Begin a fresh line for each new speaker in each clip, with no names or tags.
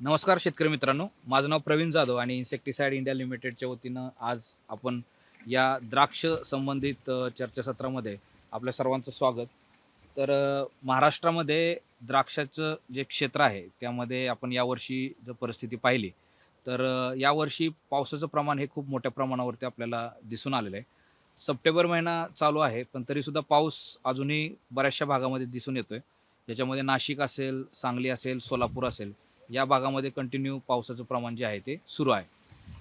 नमस्कार शेतकरी मित्रांनो. माझं नाव प्रवीण जाधव आणि इन्सेक्टिसाइड इंडिया लिमिटेडच्या वतीनं आज आपण या द्राक्ष संबंधित चर्चासत्रामध्ये आपल्या सर्वांचं स्वागत. तर महाराष्ट्रामध्ये द्राक्षाचं जे क्षेत्र आहे त्यामध्ये आपण यावर्षी जर परिस्थिती पाहिली तर यावर्षी पावसाचं प्रमाण हे खूप मोठ्या प्रमाणावरती आपल्याला दिसून आलेलं आहे. सप्टेंबर महिना चालू आहे पण तरीसुद्धा पाऊस अजूनही बऱ्याचशा भागामध्ये दिसून येतो आहे ज्याच्यामध्ये नाशिक असेल सांगली असेल सोलापूर असेल या भागामध्ये कंटिन्यू पावसाचं प्रमाण जे आहे ते सुरू आहे.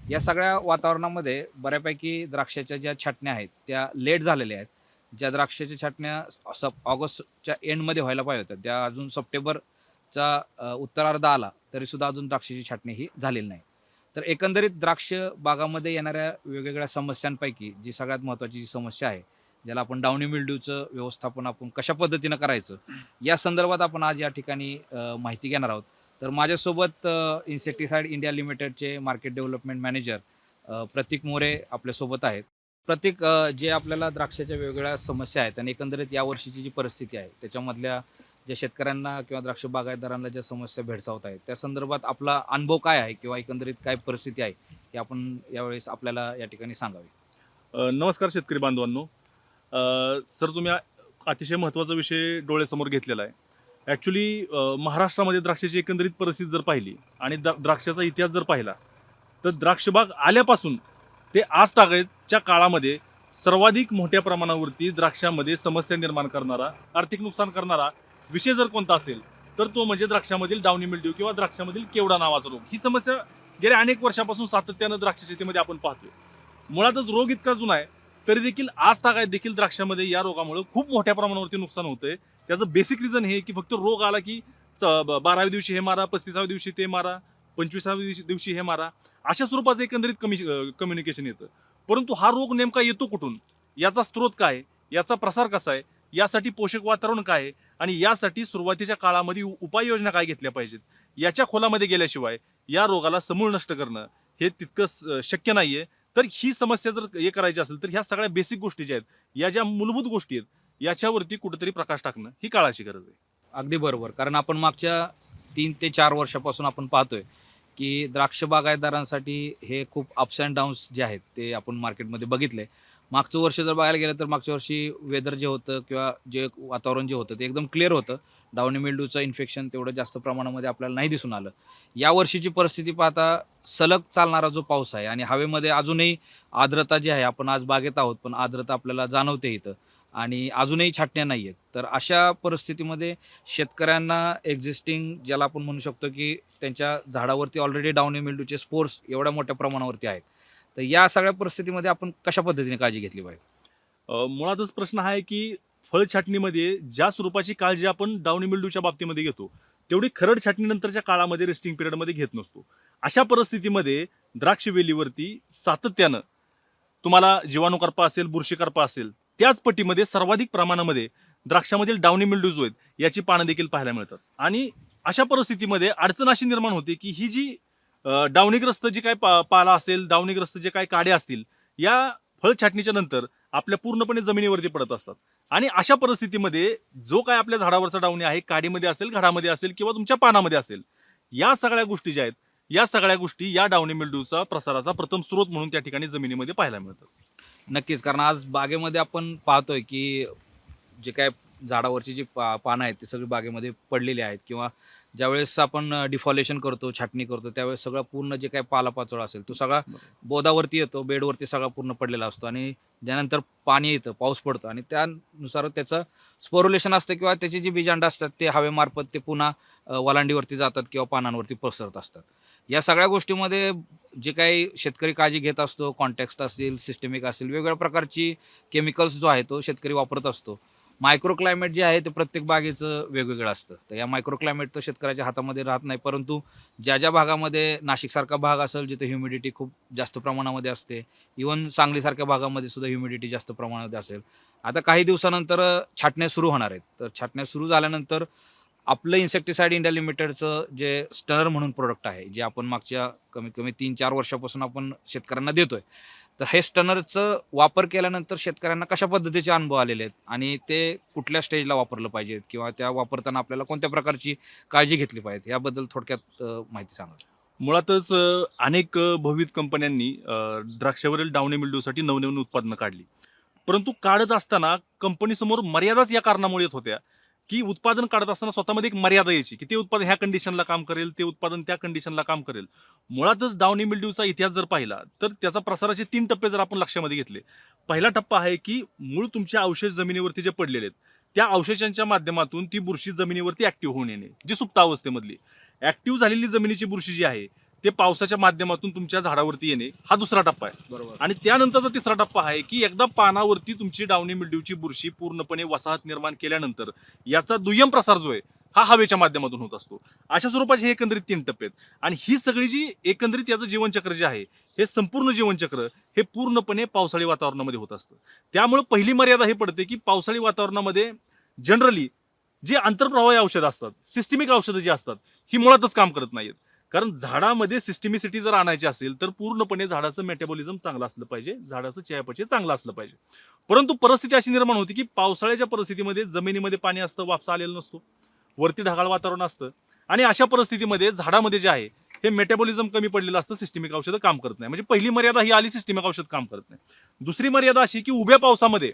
या सगळ्या वातावरणामध्ये बऱ्यापैकी द्राक्षाच्या ज्या छाटण्या आहेत त्या लेट झालेल्या आहेत. ज्या द्राक्षाच्या छाटण्या सप ऑगस्टच्या एंडमध्ये व्हायला पाहिजे होत्या त्या अजून सप्टेंबरचा उत्तरार्ध आला तरीसुद्धा अजून द्राक्षाची छाटणी ही झालेली नाही. तर एकंदरीत द्राक्ष बागामध्ये येणाऱ्या वेगवेगळ्या समस्यांपैकी जी सगळ्यात महत्त्वाची जी समस्या आहे ज्याला आपण डावणी मिल्ड्यूचं व्यवस्थापन आपण कशा पद्धतीनं करायचं या संदर्भात आपण आज या ठिकाणी माहिती घेणार आहोत. तर माझ्यासोबत इन्सेक्टिसाइड इंडिया लिमिटेडचे market development manager Pratik More आपल्यासोबत आहेत. प्रतीक जे आपल्याला द्राक्षाच्या वेगवेगळ्या समस्या आहेत आणि एकंदरीत या वर्षीची जी परिस्थिती आहे त्याच्यामधल्या ज्या शेतकऱ्यांना किंवा द्राक्ष बागायतदारांना ज्या समस्या भेडसावत आहेत त्या संदर्भात आपला अनुभव काय आहे किंवा एकंदरीत काय परिस्थिती आहे हे आपण यावेळेस आपल्याला या ठिकाणी सांगावी.
नमस्कार शेतकरी बांधवांनो. सर तुम्ही अतिशय महत्त्वाचा विषय डोळ्यासमोर घेतलेला आहे. ॲक्च्युली महाराष्ट्रामध्ये द्राक्षाची एकंदरीत परिस्थिती जर पाहिली आणि द्राक्षाचा इतिहास जर पाहिला तर द्राक्षबाग आल्यापासून ते आज तागतच्या काळामध्ये सर्वाधिक मोठ्या प्रमाणावरती द्राक्षामध्ये समस्या निर्माण करणारा आर्थिक नुकसान करणारा विषय जर कोणता असेल तर तो म्हणजे द्राक्षामधील डावणी मिल्ड्यू किंवा द्राक्षामधील केवडा नावाचा रोग. ही समस्या गेल्या अनेक वर्षापासून सातत्यानं द्राक्ष शेतीमध्ये आपण पाहतोय. मुळातच रोग इतका जुना आहे तरी देखील आज तागायत देखील द्राक्षामध्ये या रोगामुळे खूप मोठ्या प्रमाणावरती नुकसान होतंय. त्याचं बेसिक रिझन हे की फक्त रोग आला की च- ब- बाराव्या दिवशी हे मारा पस्तीसाव्या दिवशी ते मारा पंचवीसाव्या दिवशी- दिवशी हे मारा अशा स्वरूपाचं एकंदरीत कमी कम्युनिकेशन येतं. परंतु हा रोग नेमका येतो कुठून? याचा स्रोत काय आहे? याचा प्रसार कसा आहे? यासाठी पोषक वातावरण काय आहे? आणि यासाठी सुरुवातीच्या काळामध्ये उपाययोजना काय घेतल्या पाहिजेत? याच्या खोलामध्ये गेल्याशिवाय या रोगाला समूळ नष्ट करणं हे तितकं स- शक्य नाहीये. तर ही समस्या जर हे करायची असेल तर ह्या सगळ्या बेसिक गोष्टी ज्या आहेत या ज्या मूलभूत गोष्टी आहेत याच्यावरती कुठेतरी प्रकाश टाकणं ही काळाची गरज आहे.
अगदी बरोबर. कारण आपण मागच्या तीन ते चार वर्षापासून आपण पाहतोय की द्राक्ष बागायतदारांसाठी हे खूप अप्स अँड डाऊन्स जे आहेत ते आपण मार्केटमध्ये बघितले. मागचं वर्ष जर बघायला गेलं तर मागच्या वर्षी वेदर जे होतं किंवा जे वातावरण जे होतं ते एकदम क्लिअर होतं. डावणी मेंडूचं इन्फेक्शन तेवढं जास्त प्रमाणामध्ये आपल्याला नाही दिसून आलं. या वर्षीची परिस्थिती पाहता सलग चालणारा जो पाऊस आहे आणि हवेमध्ये अजूनही आर्द्रता जी आहे आपण आज बागेत आहोत पण आर्द्रता आपल्याला जाणवते इथं. आणि अजूनही छाटण्या नाही आहेत. तर अशा परिस्थितीमध्ये शेतकऱ्यांना एक्झिस्टिंग ज्याला आपण म्हणू शकतो की त्यांच्या झाडावरती ऑलरेडी डाऊनी मेंडूचे स्पोर्ट्स एवढ्या मोठ्या प्रमाणावरती आहेत. तर या सगळ्या परिस्थितीमध्ये आपण कशा पद्धतीने काळजी घेतली पाहिजे?
मुळातच प्रश्न हा आहे की फळ छाटणीमध्ये ज्या स्वरूपाची काळजी आपण डावणी मिल्डूच्या बाबतीमध्ये घेतो तेवढी खरड छाटणीनंतरच्या काळामध्ये रेस्टिंग पिरियडमध्ये घेत नसतो. अशा परिस्थितीमध्ये द्राक्ष वेलीवरती सातत्यानं तुम्हाला जीवाणूकर्पा असेल बुरशीकर्पा असेल त्याच पट्टीमध्ये सर्वाधिक प्रमाणामध्ये द्राक्षामधील डावणी मिल्डूज आहेत याची पानं देखील पाहायला मिळतात. आणि अशा परिस्थितीमध्ये अडचण अशी निर्माण होते की ही जी डावणीग्रस्त जी काय पा पाला असेल डावणीग्रस्त जे काय काड्या असतील या फळ छाटणीच्या नंतर आपल्या पूर्णपणे जमिनीवरती पडत असतात. आणि अशा परिस्थितीमध्ये जो काय आपल्या झाडावरचा डावणी आहे काडीमध्ये असेल घडामध्ये असेल किंवा तुमच्या पानामध्ये असेल या सगळ्या गोष्टी ज्या आहेत या सगळ्या गोष्टी या डावणी मिल्ड्यूचा प्रसाराचा प्रथम स्रोत म्हणून त्या ठिकाणी जमिनीमध्ये पाहायला मिळतात
नक्कीच कारण आज बागेमध्ये आपण पाहतोय की जे काय झाडावरची जी पा पानं आहेत ती सगळी बागेमध्ये पडलेली आहेत किंवा ज्यावेळेस आपण डिफॉलेशन करतो छाटणी करतो त्यावेळेस सगळं पूर्ण जे काय पालापाचोळा असेल तो सगळा बोदावरती येतो बेडवरती सगळा पूर्ण पडलेला असतो आणि त्यानंतर पाणी येतं पाऊस पडतो आणि त्यानुसार त्याचं स्पोरुलेशन असतं किंवा त्याची जी बीजांड असतात ते हवेमार्फत ते पुन्हा वलांडीवरती जातात किंवा पानांवरती पसरत असतात. या सगळ्या गोष्टीमध्ये जे काही शेतकरी काळजी घेत असतो कॉन्टॅक्स्ट असतील सिस्टमिक असेल वेगवेगळ्या प्रकारची केमिकल्स जो आहे तो शेतकरी वापरत असतो. मायक्रो क्लायमेट जे आहे ते प्रत्येक बागेचं वेगवेगळं असतं. तर या मायक्रो क्लायमेट तर शेतकऱ्याच्या हातामध्ये राहत नाही परंतु ज्या ज्या भागामध्ये नाशिकसारखा भाग असेल जिथे ह्युमिडिटी खूप जास्त प्रमाणामध्ये असते इवन सांगलीसारख्या भागामध्ये सुद्धा ह्युमिडिटी जास्त प्रमाणामध्ये असेल. आता काही दिवसानंतर छाटण्या सुरू होणार आहेत. तर छाटण्या सुरू झाल्यानंतर आपलं इन्सेक्टिसाइड इंडिया लिमिटेडचं जे स्टनर म्हणून प्रोडक्ट आहे जे आपण मागच्या कमीत कमी तीन चार वर्षापासून आपण शेतकऱ्यांना देतोय तर हे स्टनरचं वापर केल्यानंतर शेतकऱ्यांना कशा पद्धतीचे अनुभव आलेले आहेत आणि ते कुठल्या स्टेजला वापरलं पाहिजेत किंवा त्या वापरताना आपल्याला कोणत्या प्रकारची काळजी घेतली पाहिजे याबद्दल थोडक्यात माहिती सांगा.
मुळातच अनेक अ, कंपन्यांनी द्राक्षावरील डावणे मिळवूसाठी नवनवीन उत्पादनं काढली. परंतु काढत असताना कंपनीसमोर मर्यादाच या कारणामुळे येत होत्या. की उत्पादन काढत असताना स्वतःमध्ये एक मर्यादा यायची की ते उत्पादन ह्या कंडिशनला काम करेल ते उत्पादन त्या कंडिशनला काम करेल. मुळातच डावणी मिल्ड्यूचा इतिहास जर पाहिला तर त्याचा प्रसाराचे तीन टप्पे जर आपण लक्षामध्ये घेतले पहिला टप्पा आहे की मूळ तुमचे अवशेष जमिनीवरती जे पडलेले आहेत त्या अवशेषांच्या माध्यमातून ती बुरशी जमिनीवरती ऍक्टिव्ह होऊन येणे जी सुप्त अवस्थेमधली. ऍक्टिव्ह झालेली जमिनीची बुरशी जी आहे ते पावसाच्या माध्यमातून तुमच्या झाडावरती येणे हा दुसरा टप्पा आहे.
बरोबर.
आणि त्यानंतरचा तिसरा टप्पा आहे की एकदा पानावरती तुमची डावणी मिल्ड्यूची बुरशी पूर्णपणे वसाहत निर्माण केल्यानंतर याचा दुय्यम प्रसार जो आहे हा हवेच्या माध्यमातून होत असतो. अशा स्वरूपाचे हे एकंदरीत तीन टप्पे आहेत. आणि ही सगळी जी एकंदरीत याचं जीवनचक्र जे आहे हे संपूर्ण जीवनचक्र हे पूर्णपणे पावसाळी वातावरणामध्ये होत असतं. त्यामुळे पहिली मर्यादा हे पडते की पावसाळी वातावरणामध्ये जनरली जे आंतरप्रवाही औषधं असतात सिस्टमिक औषधं जी असतात ही मुळातच काम करत नाहीत कारण झाडामध्ये सिस्टमिसिटी जर आणायची असेल तर पूर्णपणे झाडाचं मेटाबॉलिझम चांगलं असलं पाहिजे झाडाचं चयापचय चांगलं असलं पाहिजे. परंतु परिस्थिती अशी निर्माण होती की पावसाळ्याच्या परिस्थितीमध्ये जमिनीमध्ये पाणी असतं वापसा आलेलं नसतो. वरती ढगाळ वातावरण असतं. आणि अशा परिस्थितीमध्ये झाडामध्ये जे आहे हे मेटाबॉलिझम कमी पडलेलं असतं सिस्टमिक औषधं काम करत नाही. म्हणजे पहिली मर्यादा ही आली सिस्टमिक औषध काम करत नाही. दुसरी मर्यादा अशी की उभ्या पावसामध्ये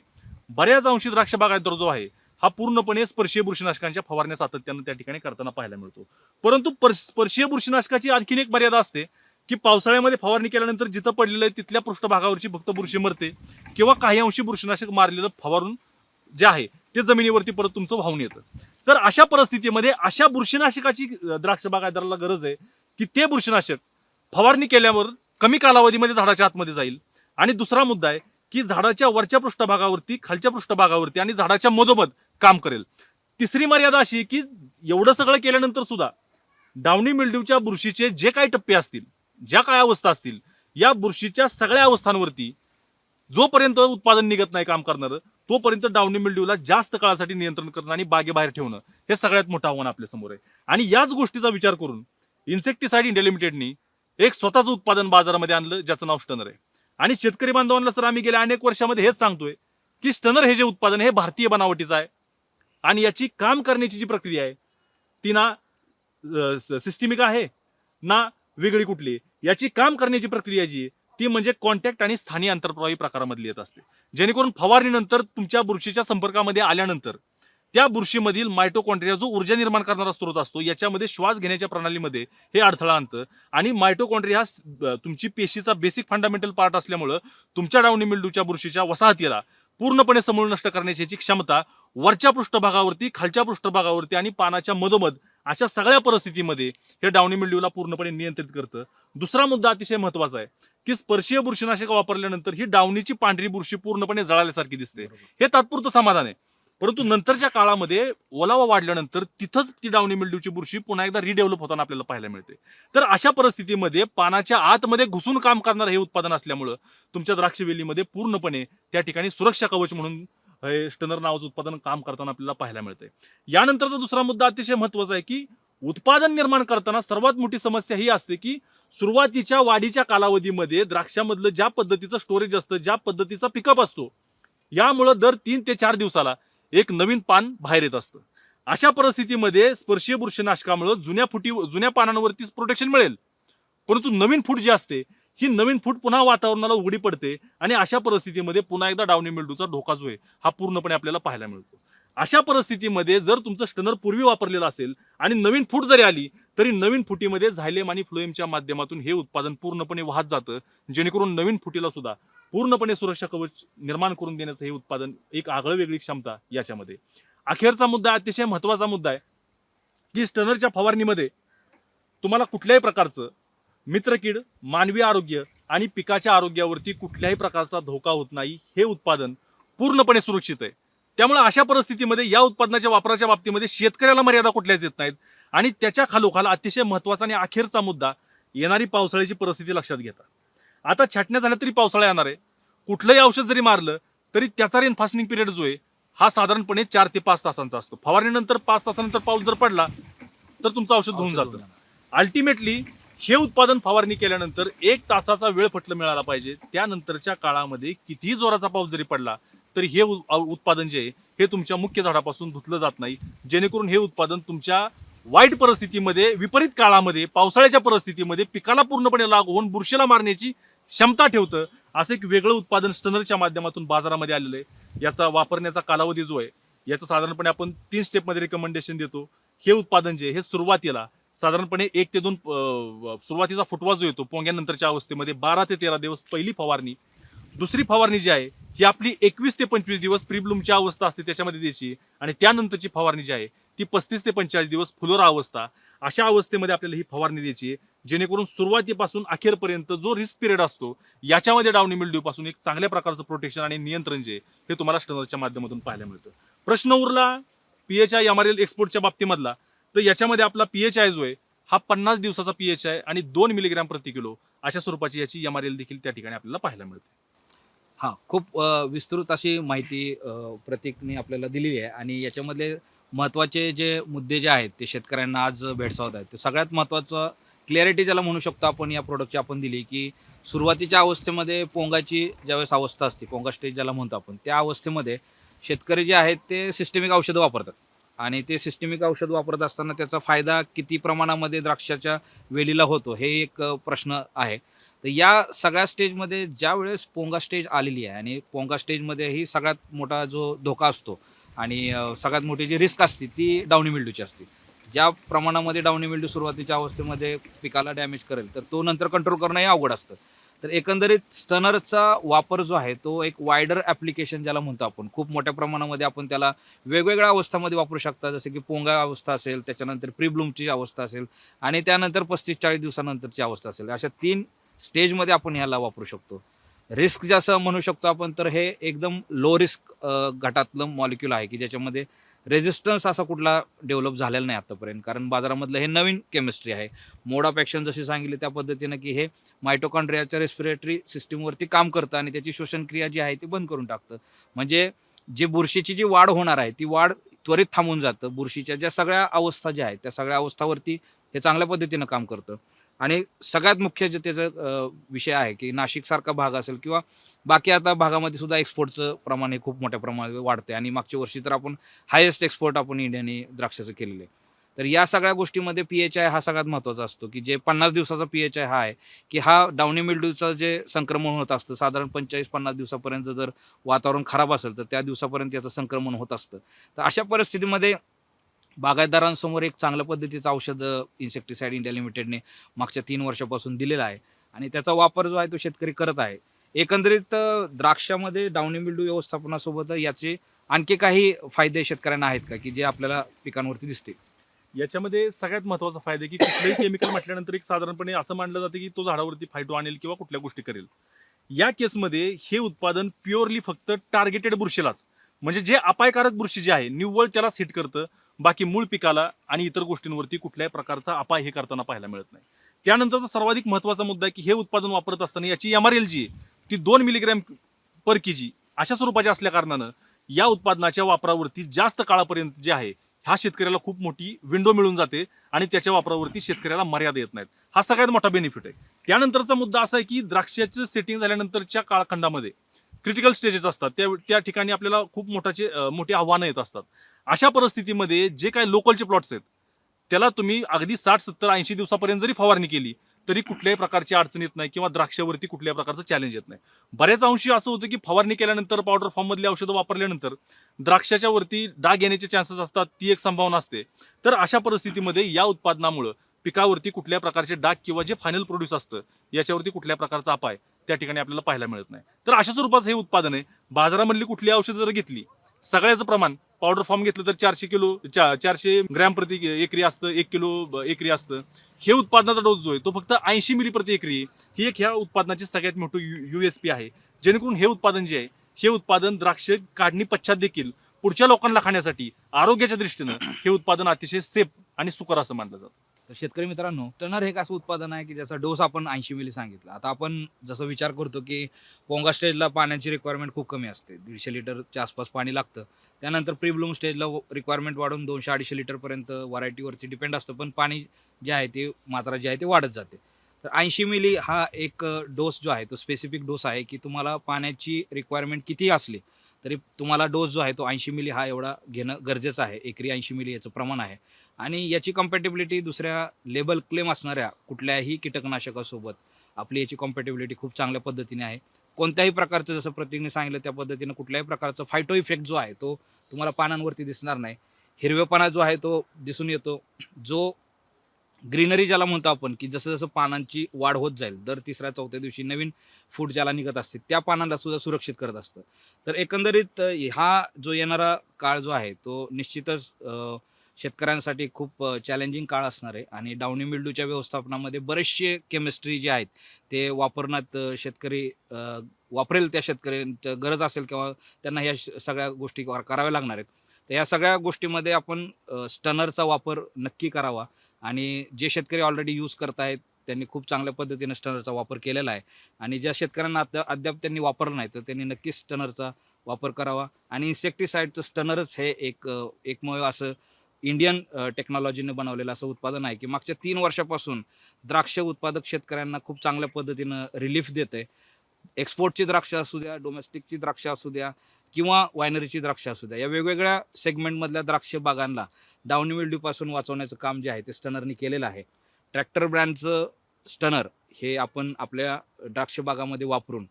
बऱ्याच अंशी द्राक्ष बागायतदार जो आहे हा पूर्णपणे स्पर्शीय बुरशीनाशकांच्या फवारण्या सातत्यानं त्या ठिकाणी करताना पाहायला मिळतो. परंतु स्पर्शीय बुरशीनाशकाची आणखीन एक मर्यादा असते की पावसाळ्यामध्ये फवारणी केल्यानंतर जिथं पडलेलं आहे तिथल्या पृष्ठभागावरची फक्त बुरशी मरते किंवा काही अंशी बुरशीनाशक मारलेलं फवारून जे आहे ते जमिनीवरती परत तुमचं वाहून येतं. तर अशा परिस्थितीमध्ये अशा बुरशीनाशकाची द्राक्ष बागायदाराला गरज आहे की ते बुरशीनाशक फवारणी केल्यावर कमी कालावधीमध्ये झाडाच्या आतमध्ये जाईल. आणि दुसरा मुद्दा आहे की झाडाच्या वरच्या पृष्ठभागावरती खालच्या पृष्ठभागावरती आणि झाडाच्या मधोमध काम करेल. तिसरी मर्यादा अशी की एवढं सगळं केल्यानंतर सुद्धा डावणी मिल्ड्यूच्या बुरशीचे जे काही टप्पे असतील ज्या काय अवस्था असतील या बुरशीच्या सगळ्या अवस्थांवरती जोपर्यंत उत्पादन निघत नाही काम करणारं तोपर्यंत डावणी मिल्ड्यूला जास्त काळासाठी नियंत्रण करणं आणि बागेबाहेर ठेवणं हे सगळ्यात मोठं आव्हान आपल्यासमोर आहे. आणि याच गोष्टीचा विचार करून इन्सेक्टिसाइड इंडिया लिमिटेडनी एक स्वतःचं उत्पादन बाजारामध्ये आणलं ज्याचं नाव स्टनर आहे. आणि शेतकरी बांधवांना सर आम्ही गेल्या अनेक वर्षामध्ये हेच सांगतोय की स्टनर हे जे उत्पादन हे भारतीय बनावटीचं आहे. आणि याची काम करण्याची जी प्रक्रिया आहे ती ना सिस्टिमिक आहे ना वेगळी कुठली. याची काम करण्याची प्रक्रिया जी आहे ती म्हणजे कॉन्टॅक्ट आणि स्थानिक आंतरप्रवाही प्रकारामधली येत असते. जेणेकरून फवारणीनंतर तुमच्या बुरशीच्या संपर्कामध्ये आल्यानंतर त्या बुरशीमधील मायटोकॉन्ड्रिया जो ऊर्जा निर्माण करणारा स्रोत असतो याच्यामध्ये श्वास घेण्याच्या प्रणालीमध्ये हे अडथळा आणतं. आणि मायटोकॉन्ट्रिया हा तुमची पेशीचा बेसिक फंडामेंटल पार्ट असल्यामुळं तुमच्या डावणी मिल्डूच्या बुरशीच्या वसाहतीला पूर्णपणे समूळ नष्ट करण्याची याची क्षमता वरच्या पृष्ठभागावरती खालच्या पृष्ठभागावरती आणि पानाच्या मधोमध अशा सगळ्या परिस्थितीमध्ये हे डावणी मिल्ड्यूला पूर्णपणे नियंत्रित करतं. दुसरा मुद्दा अतिशय महत्त्वाचा आहे की स्पर्शीय बुरशीनाशक वापरल्यानंतर ही डावणीची पांढरी बुरशी पूर्णपणे जळाल्यासारखी दिसते. हे तात्पुरतं समाधान आहे. परंतु नंतरच्या काळामध्ये ओलावा वाढल्यानंतर तिथंच ती डावणी मिल्ड्यूची बुरशी पुन्हा एकदा रिडेव्हलप होताना आपल्याला पाहायला मिळते. तर अशा परिस्थितीमध्ये पानाच्या आतमध्ये घुसून काम करणारं हे उत्पादन असल्यामुळं तुमच्या द्राक्षवेलीमध्ये पूर्णपणे त्या ठिकाणी सुरक्षा कवच म्हणून हे स्टनर नावाचं उत्पादन काम करताना आपल्याला पाहायला मिळते यानंतरचा दुसरा मुद्दा अतिशय महत्त्वाचा आहे की उत्पादन निर्माण करताना सर्वात मोठी समस्या ही असते की सुरुवातीच्या वाढीच्या कालावधीमध्ये द्राक्षामधलं ज्या पद्धतीचं स्टोरेज असतं ज्या पद्धतीचा पिकअप असतो यामुळं दर तीन ते चार दिवसाला एक नवीन पान बाहेर येत असतं. अशा परिस्थितीमध्ये स्पर्शीय बुरशीनाशकामुळे जुन्या फुटी जुन्या पानांवरतीच प्रोटेक्शन मिळेल. परंतु नवीन फूट जी असते ही नवीन फूट पुन्हा वातावरणाला उघडी पडते आणि अशा परिस्थितीमध्ये पुन्हा एकदा डावणी मिल्डूचा धोका जो आहे हा पूर्णपणे आपल्याला पाहायला मिळतो. अशा परिस्थितीमध्ये जर तुमचं स्टनर पूर्वी वापरलेलं असेल आणि नवीन फूट जरी आली तरी नवीन फुटीमध्ये झायलेम आणि फ्लोएमच्या माध्यमातून हे उत्पादन पूर्णपणे वाहत जातं. जेणेकरून नवीन फुटीला सुद्धा पूर्णपणे सुरक्षा कवच निर्माण करून देण्याचं हे उत्पादन एक आगळं वेगळी क्षमता याच्यामध्ये. अखेरचा मुद्दा अतिशय महत्त्वाचा मुद्दा आहे की स्टनरच्या फवारणीमध्ये तुम्हाला कुठल्याही प्रकारचं मित्रकीड मानवी आरोग्य आणि पिकाच्या आरोग्यावरती कुठल्याही प्रकारचा धोका होत नाही. हे उत्पादन पूर्णपणे सुरक्षित आहे. त्यामुळे अशा परिस्थितीमध्ये या उत्पादनाच्या वापराच्या बाबतीमध्ये शेतकऱ्याला मर्यादा कुठल्याच येत नाहीत. आणि त्याच्या खालोखाल अतिशय महत्त्वाचा आणि अखेरचा मुद्दा येणारी पावसाळ्याची परिस्थिती लक्षात घेता. आता छाटण्या झाल्या तरी पावसाळा येणार आहे. कुठलंही औषध जरी मारलं तरी त्याचा रेनफास्टिंग पिरियड जो आहे हा साधारणपणे चार ते पाच तासांचा असतो. फवारणीनंतर पाच तासानंतर पाऊस जर पडला तर तुमचं औषध होऊन जातं. अल्टिमेटली हे उत्पादन फवारणी केल्यानंतर एक तासाचा वेळ फटल मिळाला पाहिजे. त्यानंतरच्या काळामध्ये कितीही जोराचा पाऊस जरी पडला तरी हे उ- उत्पादन जे आहे हे तुमच्या मुख्य झाडापासून धुतलं जात नाही. जेणेकरून हे उत्पादन तुमच्या वाईट परिस्थितीमध्ये विपरीत काळामध्ये पावसाळ्याच्या परिस्थितीमध्ये पिकाला पूर्णपणे लागू होऊन बुरशीला मारण्याची क्षमता ठेवतं असं एक वेगळं उत्पादन स्टनरच्या माध्यमातून बाजारामध्ये आलेलं आहे. याचा वापरण्याचा कालावधी जो आहे याचं साधारणपणे आपण तीन स्टेपमध्ये रिकमेंडेशन देतो. हे उत्पादन जे आहे, हे सुरुवातीला साधारणपणे एक ते दोन सुरुवातीचा फुटवा जो येतो पोंग्यानंतरच्या अवस्थेमध्ये बारा ते तेरा दिवस पहिली फवारणी दुसरी फवारणी जी आहे ही आपली एकवीस ते पंचवीस दिवस प्रीब्लूमची अवस्था असते त्याच्यामध्ये द्यायची. आणि त्यानंतरची फवारणी जी आहे ती पस्तीस ते पंचेचाळीस दिवस फुलोरा अवस्था. अशा अवस्थेमध्ये आपल्याला ही फवारणी द्यायची जेणेकरून सुरुवातीपासून अखेरपर्यंत जो रिस्क पिरियड असतो याच्यामध्ये डावणी मिल्ड्यू पासून एक चांगल्या प्रकारचं प्रोटेक्शन आणि नियंत्रण जे हे तुम्हाला स्टनरच्या माध्यमातून पाहायला मिळतं. प्रश्न उरला PH I M R L एक्सपोर्टच्या बाबतीमधला तर याच्यामध्ये आपला पीएच आय जो आहे हा पन्नास दिवसाचा पीएच आय आणि दोन मिलीग्रॅम प्रति किलो अशा स्वरूपाची याची एम आर एल देखील त्या ठिकाणी आपल्याला पाहायला मिळते.
हां खूप अ, विस्तृत अशी माहिती अ, प्रतीकने आपल्याला दिलेली आहे. आणि याच्यामधले महत्त्वाचे जे मुद्दे जे आहेत ते शेतकऱ्यांना आज भेडसावत आहेत. ते सगळ्यात महत्त्वाचं क्लॅरिटी ज्याला म्हणू शकतो आपण या प्रोडक्टची आपण दिली की सुरुवातीच्या अवस्थेमध्ये पोंगाची ज्यावेळेस अवस्था असते पोंगा स्टेज ज्याला म्हणतो आपण त्या अवस्थेमध्ये शेतकरी जे आहेत ते सिस्टेमिक औषधं वापरतात. आणि ते सिस्टमिक औषध वापरत असताना त्याचा फायदा किती प्रमाणामध्ये द्राक्षाच्या वेलीला होतो हे एक प्रश्न आहे. तर या सगळ्या स्टेजमध्ये ज्या वेळेस पोंगा स्टेज आलेली आहे आणि पोंगा स्टेजमध्येही सगळ्यात मोठा जो धोका असतो आणि सगळ्यात मोठी जी रिस्क असते ती डावणी मिल्डूची असते. ज्या प्रमाणामध्ये डावणी मिल्डू सुरुवातीच्या अवस्थेमध्ये पिकाला डॅमेज करेल तर तो नंतर कंट्रोल करणंही अवघड असतं. तर एकंदरीत स्टनरचा वापर जो आहे तो एक वायडर ॲप्लिकेशन ज्याला म्हणतो आपण. खूप मोठ्या प्रमाणामध्ये आपण त्याला वेगवेगळ्या अवस्थामध्ये वापरू शकता. जसं की पोंगा अवस्था असेल त्याच्यानंतर प्रीब्लूमची अवस्था असेल आणि त्यानंतर पस्तीस चाळीस दिवसानंतरची अवस्था असेल. अशा तीन स्टेजमध्ये आपण ह्याला वापरू शकतो. रिस्क जसं म्हणू शकतो आपण तर हे एकदम लो रिस्क गटातलं मॉलिक्यूल आहे की ज्याच्यामध्ये रेजिस्टन्स असा कुठला डेव्हलप झालेला नाही आतापर्यंत. कारण बाजारामधलं हे नवीन केमिस्ट्री आहे. मोड ऑफ ॲक्शन जशी सांगितली त्या पद्धतीनं की हे मायटोकॉन्ड्रियाच्या रेस्पिरेटरी सिस्टीमवरती काम करतं आणि त्याची श्वसनक्रिया जी आहे ती बंद करून टाकतं. म्हणजे जे बुरशीची जी वाढ होणार आहे ती वाढ त्वरित थांबून जातं. बुरशीच्या ज्या सगळ्या अवस्था ज्या आहेत त्या सगळ्या अवस्थावरती हे चांगल्या पद्धतीनं काम करतं. आणि सगळ्यात मुख्य जे त्याचं विषय आहे की नाशिकसारखा भाग असेल किंवा बाकी आता भागामध्ये सुद्धा एक्सपोर्टचं प्रमाण हे खूप मोठ्या प्रमाणात वाढते आणि मागच्या वर्षी तर आपण हायेस्ट एक्सपोर्ट आपण इंडियाने द्राक्षाचं केलेलं आहे. तर या सगळ्या गोष्टीमध्ये पी एच आय हा सगळ्यात महत्त्वाचा असतो की जे पन्नास दिवसाचा पी एच आय हा आहे की हा डावणी मिल्ड्यूचं जे संक्रमण होत असतं साधारण पंचेचाळीस पन्नास दिवसापर्यंत जर वातावरण खराब असेल तर त्या दिवसापर्यंत याचं संक्रमण होत असतं. तर अशा परिस्थितीमध्ये बागायतदारांसमोर एक चांगल्या पद्धतीचं औषध इन्सेक्टिसाईड इंडिया लिमिटेडने मागच्या तीन वर्षापासून दिलेला आहे आणि त्याचा वापर जो आहे तो शेतकरी करत आहे. एकंदरीत द्राक्षामध्ये डावणी मिल्डू व्यवस्थापनासोबत याचे आणखी काही फायदे शेतकऱ्यांना आहेत का? की जे आपल्याला पिकांवरती दिसतील?
याच्यामध्ये सगळ्यात महत्त्वाचा फायदा की कुठलंही केमिकल म्हटल्यानंतर एक साधारणपणे असं मानलं जातं की तो झाडावरती फायटो आणेल किंवा कुठल्या गोष्टी करेल. या केसमध्ये हे उत्पादन प्युअरली फक्त टार्गेटेड बुरशीलाच. म्हणजे जे अपायकारक बुरशी जे आहे निव्वळ त्यालाच हिट करतं. बाकी मूळ पिकाला आणि इतर गोष्टींवरती कुठल्याही प्रकारचा अपाय हे करताना पाहायला मिळत नाही. त्यानंतरचा सर्वाधिक महत्त्वाचा मुद्दा आहे की हे उत्पादन वापरत असताना याची एम आर एल जी आहे ती दोन मिलीग्रॅम पर के जी अशा स्वरूपाची असल्या कारणानं या उत्पादनाच्या वापरावरती जास्त काळापर्यंत जे आहे ह्या शेतकऱ्याला खूप मोठी विंडो मिळून जाते आणि त्याच्या वापरावरती शेतकऱ्याला मर्यादा येत नाहीत. हा सगळ्यात मोठा बेनिफिट आहे. त्यानंतरचा मुद्दा असा आहे की द्राक्षाचं सेटिंग झाल्यानंतरच्या काळखंडामध्ये क्रिटिकल स्टेजेस असतात. त्या त्या ठिकाणी आपल्याला खूप मोठाचे मोठी आव्हानं येत असतात. अशा परिस्थितीमध्ये जे काही लोकलचे प्लॉट्स आहेत त्याला तुम्ही अगदी साठ सत्तर ऐंशी दिवसापर्यंत जरी फवारणी केली तरी कुठल्याही प्रकारची अडचण येत नाही किंवा द्राक्षावरती कुठल्याही प्रकारचं चॅलेंज येत नाही. बऱ्याच अंशी असं होतं की फवारणी केल्यानंतर पावडर फॉर्ममधली औषधं वापरल्यानंतर द्राक्षाच्या वरती डाग येण्याचे चान्सेस असतात ती एक संभावना असते. तर अशा परिस्थितीमध्ये या उत्पादनामुळं पिकावरती कुठल्या प्रकारचे डाग किंवा जे फायनल प्रोड्यूस असतं याच्यावरती कुठल्या प्रकारचा अपाय त्या ठिकाणी आपल्याला पाहायला मिळत नाही. तर अशा स्वरूपाचं हे उत्पादन आहे. बाजारामधली कुठली औषधं जर घेतली सगळ्याचं प्रमाण पावडर फॉर्म घेतलं तर चारशे किलो चा चारशे ग्रॅम प्रति एकरी असतं एक किलो एकरी असतं. हे उत्पादनाचा डोस जो आहे तो फक्त ऐंशी मिली प्रति एकरी ही एक ह्या उत्पादनाची सगळ्यात मोठं यू एस पी आहे. जेणेकरून हे उत्पादन जे आहे हे उत्पादन द्राक्ष काढणी पश्चात देखील पुढच्या लोकांना खाण्यासाठी आरोग्याच्या दृष्टीनं हे उत्पादन अतिशय सेफ आणि सुकर असं मानलं जातं.
तर शेतकरी मित्रांनो टनर हे एक असं उत्पादन आहे की ज्याचा डोस आपण ऐंशी मिली सांगितला. आता आपण जसं विचार करतो की पोंगा स्टेजला पाण्याची रिक्वायरमेंट खूप कमी असते. दीडशे लिटरच्या आसपास पाणी लागतं. त्यानंतर प्रीब्लूम स्टेजला रिक्वायरमेंट वाढून दोनशे अडीचशे लिटरपर्यंत व्हरायटीवरती डिपेंड असतं. पण पाणी जे आहे ते मात्रा जी आहे ते वाढत जाते. तर ऐंशी मिली हा एक डोस जो आहे तो स्पेसिफिक डोस आहे की तुम्हाला पाण्याची रिक्वायरमेंट किती असली तरी तुम्हाला डोस जो आहे तो ऐंशी मिली हा एवढा घेणं गरजेचं आहे. एकरी ऐंशी मिली याचं प्रमाण आहे. आणि याची कम्पॅटेबिलिटी दुसऱ्या लेबल क्लेम असणाऱ्या कुठल्याही कीटकनाशकासोबत आपली याची कॉम्पॅटेबिलिटी खूप चांगल्या पद्धतीने आहे. कोणत्याही प्रकारचं जसं प्रतीकने सांगितलं त्या पद्धतीनं कुठल्याही प्रकारचा फायटो इफेक्ट जो आहे तो तुम्हाला पानांवरती दिसणार नाही. हिरवेपणा जो आहे तो दिसून येतो. जो ग्रीनरी ज्याला म्हणतो आपण की जसं जसं पानांची वाढ होत जाईल दर तिसऱ्या चौथ्या दिवशी नवीन फूड ज्याला निघत असते त्या पानांना सुद्धा सुरक्षित करत असतं. तर एकंदरीत हा जो येणारा काळ जो आहे तो निश्चितच शेतकऱ्यांसाठी खूप चॅलेंजिंग काळ असणार आहे. आणि डावणी मिल्डूच्या व्यवस्थापनामध्ये बरेचसे केमिस्ट्री जे आहेत ते वापरण्यात शेतकरी वापरेल त्या शेतकऱ्यांचं गरज असेल किंवा त्यांना ह्या श- सगळ्या गोष्टी कराव्या लागणार आहेत. तर या सगळ्या गोष्टीमध्ये आपण स्टनरचा वापर नक्की करावा. आणि जे शेतकरी ऑलरेडी यूज करत आहेत त्यांनी खूप चांगल्या पद्धतीने स्टनरचा वापर केलेला आहे. आणि ज्या शेतकऱ्यांना आता अद्याप त्यांनी वापरलं नाही तर त्यांनी नक्कीच स्टनरचा वापर करावा. आणि इन्सेक्टिसाईडचं स्टनरच हे एक एकमेव असं इंडियन टेक्नॉलॉजीने बनवलेलं असं उत्पादन आहे की मागच्या तीन वर्षापासून द्राक्ष उत्पादक शेतकऱ्यांना खूप चांगल्या पद्धतीनं रिलीफ देते आहे एक्सपोर्टची द्राक्ष असू द्या डोमेस्टिकची द्राक्ष असू द्या किंवा वायनरीची द्राक्ष असू द्या. या वेगवेगळ्या सेगमेंटमधल्या द्राक्ष बागांना डाऊनी मिल्ड्यूपासून वाचवण्याचं काम जे आहे ते स्टनरनी केलेलं आहे. ट्रॅक्टर ब्रँडचं स्टनर हे आपण आपल्या द्राक्ष बागामध्ये वापरून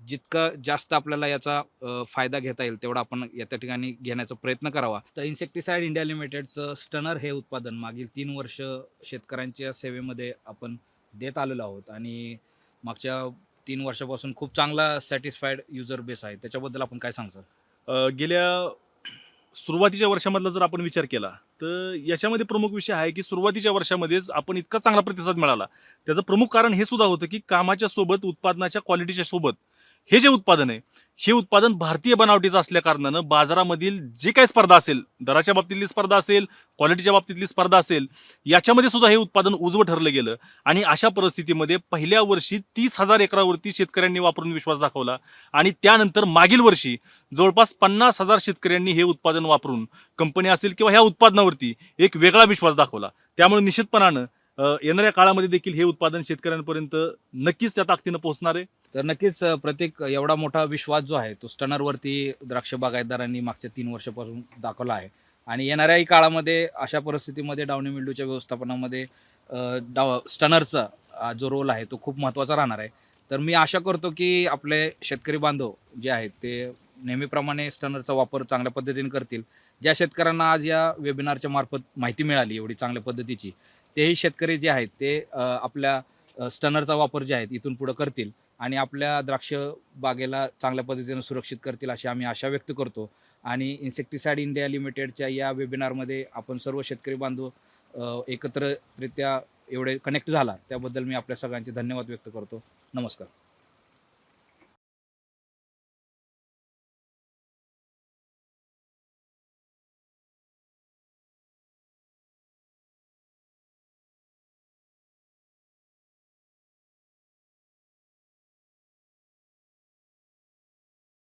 जितकं जास्त आपल्याला याचा फायदा घेता येईल तेवढा आपण या त्या ठिकाणी घेण्याचा प्रयत्न करावा. तर इन्सेक्टिसाइड इंडिया लिमिटेडचं स्टनर हे उत्पादन मागील तीन वर्ष शेतकऱ्यांच्या सेवेमध्ये आपण देत आलेलो आहोत आणि मागच्या तीन वर्षापासून खूप चांगला सॅटिस्फाईड युजर बेस आहे. त्याच्याबद्दल आपण काय सांगतो
गेल्या सुरुवातीच्या वर्षामधला जर आपण विचार केला तर याच्यामध्ये प्रमुख विषय आहे की सुरुवातीच्या वर्षामध्येच आपण इतका चांगला प्रतिसाद मिळाला. त्याचं प्रमुख कारण हे सुद्धा होतं की कामाच्या सोबत उत्पादनाच्या क्वालिटीच्या सोबत हे जे उत्पादन आहे हे उत्पादन भारतीय बनावटीचं असल्या कारणानं बाजारामधील जे काही स्पर्धा असेल दराच्या बाबतीतली स्पर्धा असेल क्वालिटीच्या बाबतीतली स्पर्धा असेल याच्यामध्ये सुद्धा हे उत्पादन उजवं ठरलं गेलं. आणि अशा परिस्थितीमध्ये पहिल्या वर्षी तीस हजार एकरावरती शेतकऱ्यांनी वापरून विश्वास दाखवला. आणि त्यानंतर मागील वर्षी जवळपास पन्नास हजार शेतकऱ्यांनी हे उत्पादन वापरून कंपनी असेल किंवा ह्या उत्पादनावरती एक वेगळा विश्वास दाखवला. त्यामुळे निश्चितपणानं येणाऱ्या काळामध्ये देखील हे उत्पादन शेतकऱ्यांपर्यंत नक्कीच त्या ताकदीनं पोहोचणार आहे.
तर नक्कीच प्रत्येक एवढा मोठा विश्वास जो आहे तो स्टनरवरती द्राक्ष बागायतदारांनी मागच्या तीन वर्षापासून दाखवला आहे. आणि येणाऱ्याही काळामध्ये अशा परिस्थितीमध्ये डावणी मिल्डूच्या व्यवस्थापनामध्ये डाव स्टनरचा जो रोल आहे तो खूप महत्त्वाचा राहणार आहे. तर मी आशा करतो की आपले शेतकरी बांधव जे आहेत ते नेहमीप्रमाणे स्टनरचा वापर चांगल्या पद्धतीने करतील. ज्या शेतकऱ्यांना आज या वेबिनारच्या मार्फत माहिती मिळाली एवढी चांगल्या पद्धतीची तेही शेतकरी जे आहेत ते आपल्या स्टनरचा वापर जे आहेत इथून पुढं करतील आणि आपल्या द्राक्ष बागेला चांगल्या पद्धतीने सुरक्षित करतील अशी आम्ही आशा व्यक्त करतो. आणि इन्सेक्टिसाईड इंडिया लिमिटेडच्या या वेबिनारमध्ये आपण सर्व शेतकरी बांधव एकत्ररित्या एवढे कनेक्ट झाला त्याबद्दल मी आपल्या सगळ्यांचे धन्यवाद व्यक्त करतो. नमस्कार.